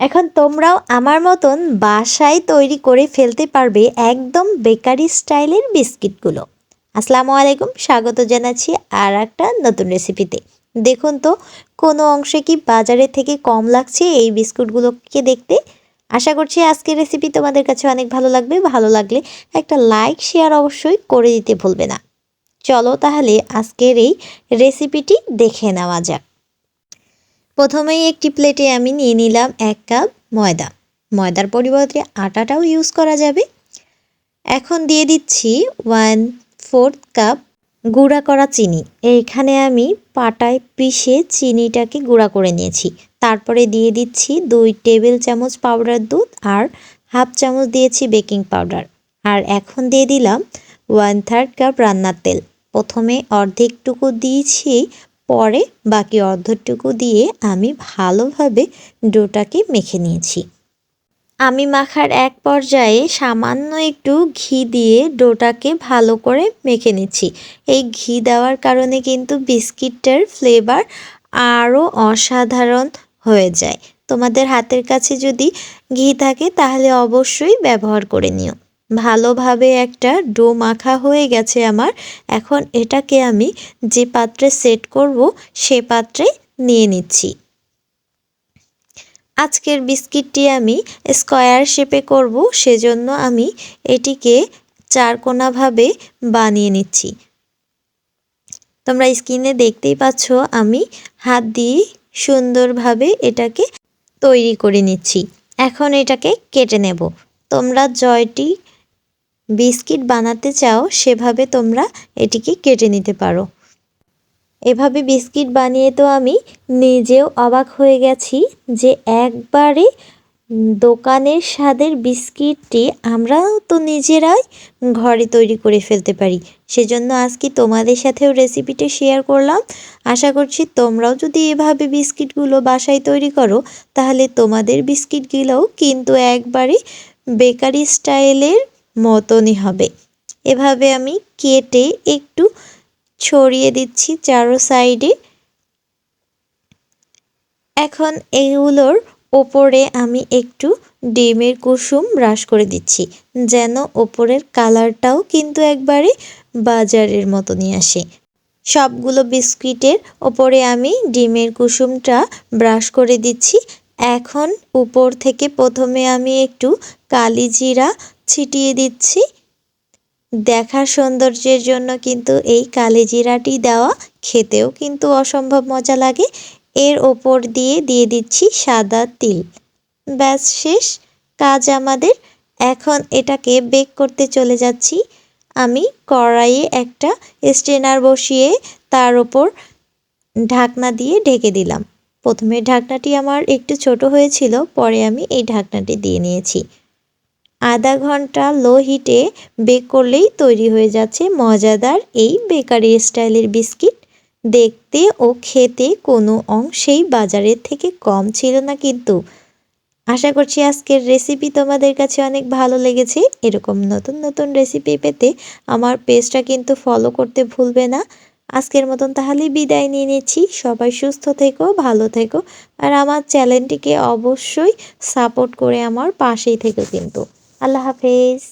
এখন তোমরাও আমার মতন বাসায় তৈরি করে ফেলতে পারবে একদম বেকারি স্টাইলের বিস্কিটগুলো। আসসালামু আলাইকুম, স্বাগত জানাচ্ছি আর একটা নতুন রেসিপিতে দেখুন তো, কোনো অংশে কি বাজারের থেকে কম লাগছে এই বিস্কুটগুলোকে দেখতে? আশা করছি আজকের রেসিপি তোমাদের কাছে অনেক ভালো লাগবে। ভালো লাগলে একটা লাইক শেয়ার অবশ্যই করে দিতে ভুলবে না। চলো তাহলে আজকের এই রেসিপিটি দেখে নেওয়া যাক। প্রথমেই একটি প্লেটে আমি নিয়ে নিলাম এক কাপ ময়দা। ময়দার পরিবর্তে আটাটাও ইউজ করা যাবে। এখন দিয়ে দিচ্ছি ওয়ান ফোর্থ কাপ গুঁড়া করা চিনি। এইখানে আমি পাটায় পিষে চিনিটাকে গুঁড়া করে নিয়েছি। তারপরে দিয়ে দিচ্ছি দুই টেবিল চামচ পাউডার দুধ আর হাফ চামচ দিয়েছি বেকিং পাউডার আর এখন দিয়ে দিলাম ওয়ান থার্ড কাপ রান্নার তেল। প্রথমে অর্ধেকটুকু দিয়েছি পরে বাকি অর্ধটুকু দিয়ে আমি ভালোভাবে ডোটাকে মেখে নিয়েছি। আমি মাখার এক পর্যায়ে সামান্য একটু ঘি দিয়ে ডোটাকে ভালো করে মেখে নিচ্ছি। এই ঘি দেওয়ার কারণে কিন্তু বিস্কিটটার ফ্লেভার আরও অসাধারণ হয়ে যায়। তোমাদের হাতের কাছে যদি ঘি থাকে তাহলে অবশ্যই ব্যবহার করে নিও। ভালোভাবে একটা ডো মাখা হয়ে গেছে আমার। এখন এটাকে আমি যে পাত্রে সেট করব, সে পাত্রে নিয়ে নিচ্ছি। আজকের বিস্কিটটি আমি স্কোয়ার শেপে করব, সেজন্য আমি এটিকে চারকোনাভাবে বানিয়ে নিচ্ছি। তোমরা স্ক্রিনে দেখতেই পাচ্ছ, আমি হাত দিয়ে সুন্দরভাবে এটাকে তৈরি করে নিচ্ছি। এখন এটাকে কেটে নেব। তোমরা জয়টি বিস্কিট বানাতে চাও, সেভাবে তোমরা এটিকে কেটে নিতে পারো। এভাবে বিস্কিট বানিয়ে তো আমি নিজেও অবাক হয়ে গেছি যে একবারে দোকানের স্বাদের বিস্কিটটি আমরাও তো নিজেরাই ঘরে তৈরি করে ফেলতে পারি। সেজন্য আজকে তোমাদের সাথেও রেসিপিটা শেয়ার করলাম। আশা করছি তোমরাও যদি এভাবে বিস্কিটগুলো বাসায় তৈরি করো, তাহলে তোমাদের বিস্কিটগুলোও কিন্তু একবারে বেকারি স্টাইলের মতনই হবে। এভাবে আমি কেটে একটু ছড়িয়ে দিচ্ছি চারো সাইডে। এখন এগুলোর ওপরে আমি একটু ডিমের কুসুম ব্রাশ করে দিচ্ছি, যেন ওপরের কালারটাও কিন্তু একবারে বাজারের মতনই আসে। সবগুলো বিস্কিটের ওপরে আমি ডিমের কুসুমটা ব্রাশ করে দিচ্ছি। এখন উপর থেকে প্রথমে আমি একটু কালি জিরা ছিটিয়ে দিচ্ছি। দেখার সৌন্দর্যের জন্য কিন্তু এই কালিজিরাটি দেওয়া খেতেও কিন্তু অসম্ভব মজা লাগে। এর ওপর দিয়ে দিয়ে দিচ্ছি সাদা তিল। ব্যাস, শেষ কাজ আমাদের। এখন এটাকে বেক করতে চলে যাচ্ছি। আমি কড়াইয়ে একটা স্ট্রেনার বসিয়ে তার ওপর ঢাকনা দিয়ে ঢেকে দিলাম। প্রথমে ঢাকনাটি আমার একটু ছোট হয়েছিল, পরে আমি এই ঢাকনাটি দিয়ে নিয়েছি। আধা ঘণ্টা লো হিটে বেক করলেই তৈরি হয়ে যাচ্ছে মজাদার এই বেকারি স্টাইলের বিস্কিট। দেখতে ও খেতে কোনো অংশেই বাজারের থেকে কম ছিল না কিন্তু। আশা করছি আজকের রেসিপি তোমাদের কাছে অনেক ভালো লেগেছে। এরকম নতুন নতুন রেসিপি পেতে আমার পেজটা কিন্তু ফলো করতে ভুলবে না। আজকের মতন তাহলে বিদায় নিয়ে নিচ্ছি। সবাই সুস্থ থেকো, ভালো থেকো। আর আমার চ্যানেলটিকে অবশ্যই সাপোর্ট করে আমার পাশেই থেকো কিন্তু। আল্লাহ হাফেজ।